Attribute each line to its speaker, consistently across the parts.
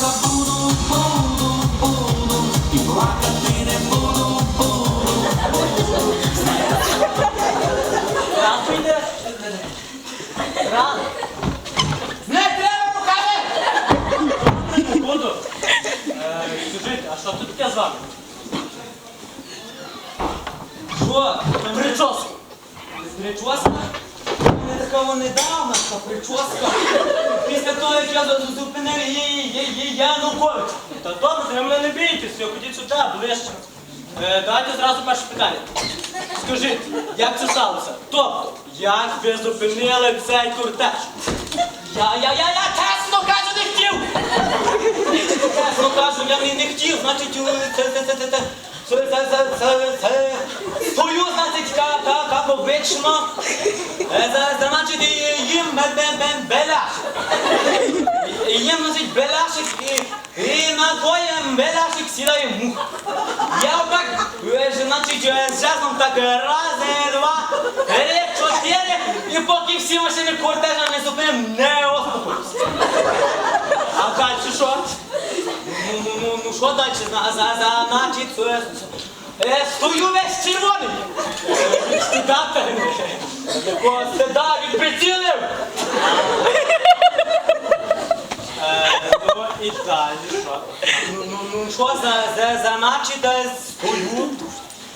Speaker 1: забуду, буду, буду, і плакати не буду, буду.
Speaker 2: Ран прийде. Ран.
Speaker 3: Не треба руками!
Speaker 2: Буду. Е, Скажіть, а що тут таке з вами?
Speaker 3: Що?
Speaker 2: Прическа.
Speaker 3: Прическа? Не такого недавно, та прическа. Після того, як я зупинив її, Янукович.
Speaker 2: Та добре, ви мене не бійтеся, ходіть сюди, ближче. Е, давайте зразу перше питання. Скажіть, як це сталося? Тобто, як ви зупинили цей кортеж?
Speaker 3: Я, я, я, я чесно кажу, не хотів! Чесно кажу, я не, не хотів, значить, це, це, це, це, це, с, с, с, с, Союз Natika, ka, kako večno. E, za, za znači da jim, ben, ben, ben, belaš. Jim znači belašik i, i na tvojem belašik si daju mu. Ja opak, znači, ja sam tak raz, dva, re, četiri, i поки всі машини кортежа не зупинив, не оступився. А далі що? Ну, ну, ну, ну, що далі? За, за, за, значить, е, е, стою весь червоний. Від стида, певне. Такого стида
Speaker 2: і далі що?
Speaker 3: Ну, ну, ну, що за, за, за значить, е, стою.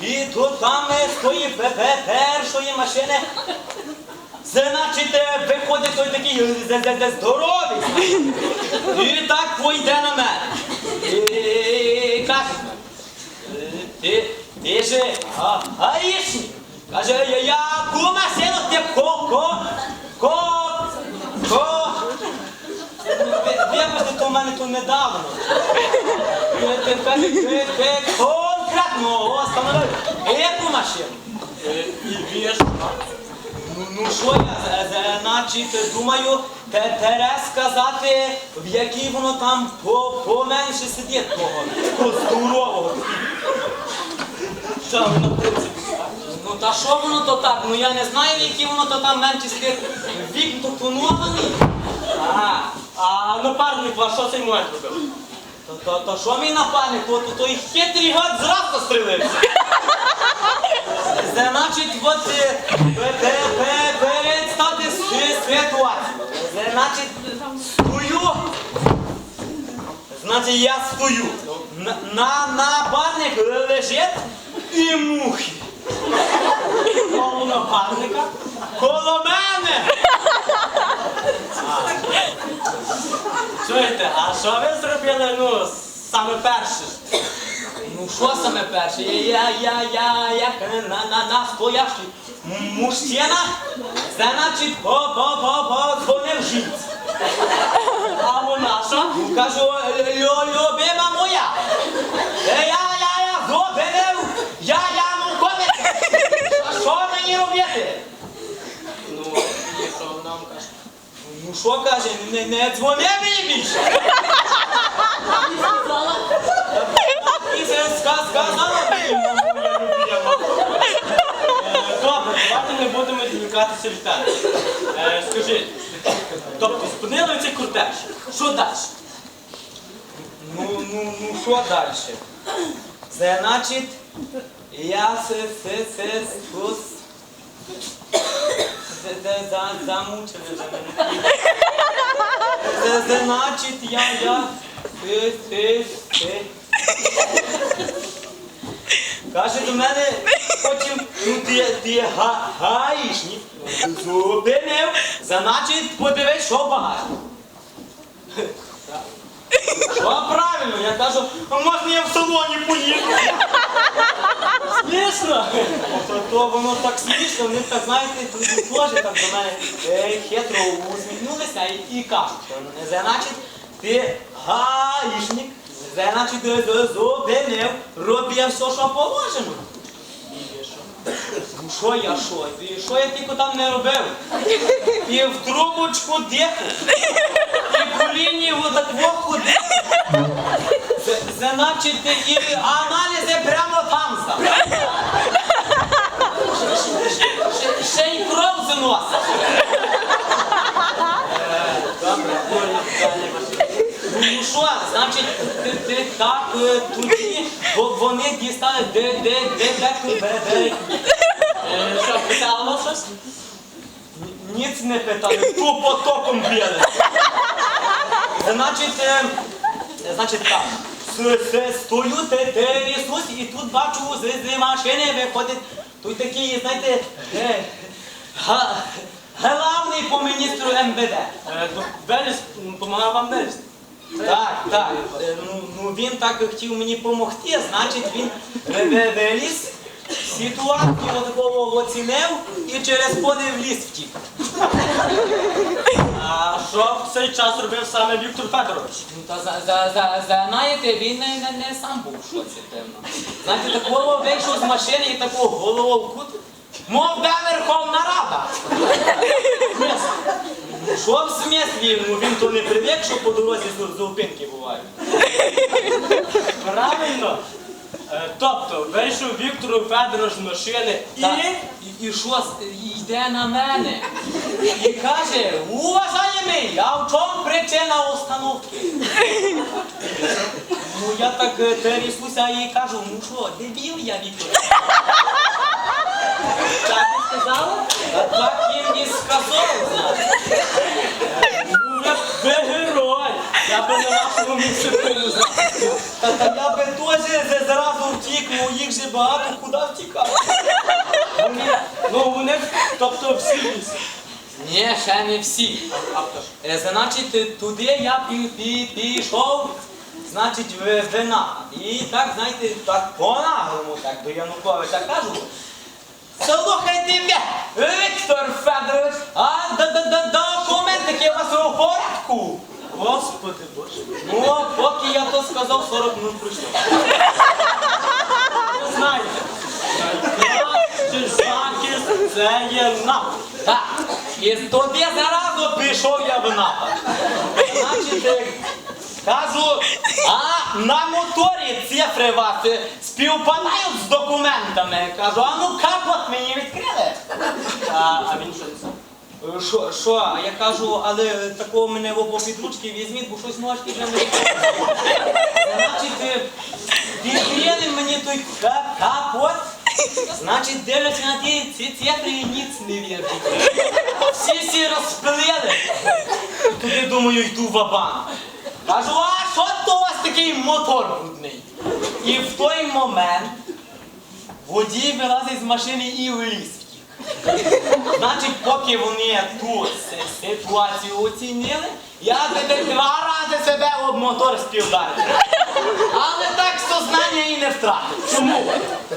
Speaker 3: І тут там е, стоїть пе- пе- першої машини. Значить, е, виходить той такий е, здоровий. І так пойде на мене. Ти, ти же а, гаїшник. Каже, я, яку машину ти ко, ко, ко, ко. Ви- Вибачте, то в мене тут недавно. Ти- Каже, ти, ти конкретно остановив. Яку машину?
Speaker 2: Е, І вірш.
Speaker 3: Ну, ну що я, значить, думаю, те, тере сказати, в якій воно там по, поменше сидить того, того здорового.
Speaker 2: Що воно в?
Speaker 3: Ну та що воно то так? Ну я не знаю, які воно то там менше сидить. Вік тонований.
Speaker 2: А, а напарник ваш, що цей момент робив?
Speaker 3: То, то, то що мій напарник, то, то, той хитрий гад зразу стрілився. Значить, от е, пе- пе- пе- представте си- ситуацію. Значить, стою. Значить, я стою. На, на напарник лежить і мухи.
Speaker 2: Коло напарника.
Speaker 3: Коло мене!
Speaker 2: Чуєте, а що ви зробили, ну, саме перше?
Speaker 3: Ну що саме перше? Я, я, я, я, як на, на, настоящий мужчина, значить, по, по, по, по, дзвонив жінці.
Speaker 2: А вона що?
Speaker 3: Кажу, «Лю- любима моя, я що мені робити?
Speaker 2: Ну, і що вона каже?
Speaker 3: Ну що каже, не, не дзвони мені більше. І це сказала мені.
Speaker 2: Моя любима. Е, Добре, давайте не будемо відвлікатися від теми. Е, Скажіть, тобто спинили цей кортеж. Що далі?
Speaker 3: Ну, ну, ну, що далі? Це значить, се, спус... Це, це, за, замучили вже мене. Це, значить, я, я, се, се, се. Каже до мене, потім, ну ти, ти га, гаїшник, зупинив, значить, подивись, що багато. Що правильно? Я кажу, а можна я в салоні поїду? Смішно? То, то воно так смішно, вони так, знаєте, тут теж так до мене е, хитро усміхнулися і, і кажуть, що не значить, ти гаїшник, це значить, ти зупинив, робив все, що положено. І що? Ну що я що? І що я тільки там не робив? І в трубочку дихав. І по лінії отакво ходив. Це, це значить і аналізи прямо там здав. Ще, ще й кров з носа. Е, Добре, друге питання. Ну що, значить, ти- ти так е, тоді бо вони дістали, де, де, де, де, де,
Speaker 2: Е, Що, питало щось?
Speaker 3: Ніц не питали, тупо током били. Значить, е, значить так. Стою, те, те і тут бачу з, машини виходить той такий, знаєте, га, главний по міністру МВД.
Speaker 2: Е, то допомагав вам вилізти.
Speaker 3: Так, так. Е, Ну, ну він так хотів мені допомогти, значить він виліз, ситуацію такого оцінив і через подив ліс втік.
Speaker 2: А що в цей час робив саме Віктор Федорович?
Speaker 3: Ну, та за, за, за, за, знаєте, він не, не, не сам був в шоці темно. Знаєте, такого вийшов з машини і такого голову в кут. Мов де Верховна Рада. Що в смислі? Ну він то не привик, що по дорозі зу- зупинки бувають.
Speaker 2: Правильно. Е, Тобто, вийшов Віктор Федорович з машини і...
Speaker 3: І, і що з- і йде на мене? І каже, уважаємий, а в чому причина установки? Ну я так е, трясуся і кажу, ну що, дебіл я Віктор.
Speaker 2: Так ти сказала?
Speaker 3: Так їм і сказав,
Speaker 2: ви, герой. Я би на вашому місці прилюзав.
Speaker 3: Та, та я би теж зразу втік, ну їх же багато, куди втікати?
Speaker 2: Вони, ну вони, тобто всі.
Speaker 3: Ні, ще не всі. Е, Значить, туди я пі- пі- пішов, значить, в вина. І так, знаєте, так по-наглому, так до Януковича кажу. Слухайте Віктор Федорович, а д- д- д- документики у вас у порядку?
Speaker 2: Господи Боже.
Speaker 3: Ну, поки я то сказав, 40 минут пройшло.
Speaker 2: Ви знаєте, захист це є напад.
Speaker 3: Так, і тоді заразу пішов я в напад. Значить, кажу, а на моторі цифри вас е, співпадають з документами. Кажу, а ну капот мені відкрили.
Speaker 2: А, а він що не сам?
Speaker 3: Е, Що, що? А я кажу, але такого мене в обох підручки візьміть, бо щось ножки вже не. Значить, е, відкрили мені той ка- капот. Значить, дивляться на ті ці цифри і ніц не вірять. Всі всі розпилили. Туди, думаю, йду в абан. Кажу, а що то у вас такий мотор брудний? І в той момент водій вилазить з машини і в ліс втік. Значить, поки вони ту ситуацію оцінили, я тоді два рази себе об мотор співдарив. Але так сознання і не втратив. Чому?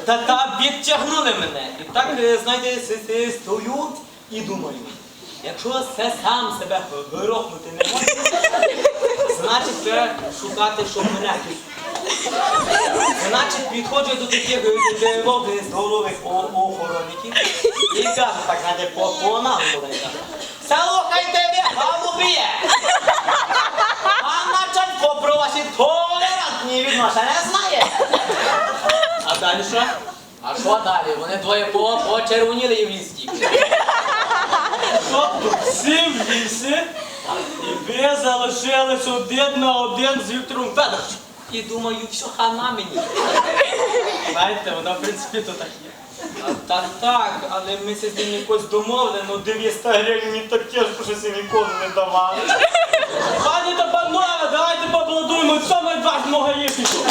Speaker 3: Та, та відтягнули мене. І так, е, знаєте, стою і думаю, якщо це сам себе вирохнути не можу, значить треба шукати, щоб мене Значить, підходжу до таких здорових, здорових о- охоронників і кажу, так знаєте, по, по наглому вони кажуть. Слухайте ви, голубіє! А начальство про ваші толерантні відношення знає.
Speaker 2: А далі що?
Speaker 3: А що далі? Вони двоє по, почервоніли і в ліс втікли.
Speaker 2: Тобто всі в лісі, ви залишились один на один з Віктором Федоровичем.
Speaker 3: І думаю, все хана мені.
Speaker 2: Знаєте, вона в принципі то так є.
Speaker 3: А, Так, так, але ми з ним якось домовили, ну 900 гривень мені так тяжко, що си ніколи не давали.
Speaker 2: Пані та панове, давайте поаплодуємо, саме два з їхнього.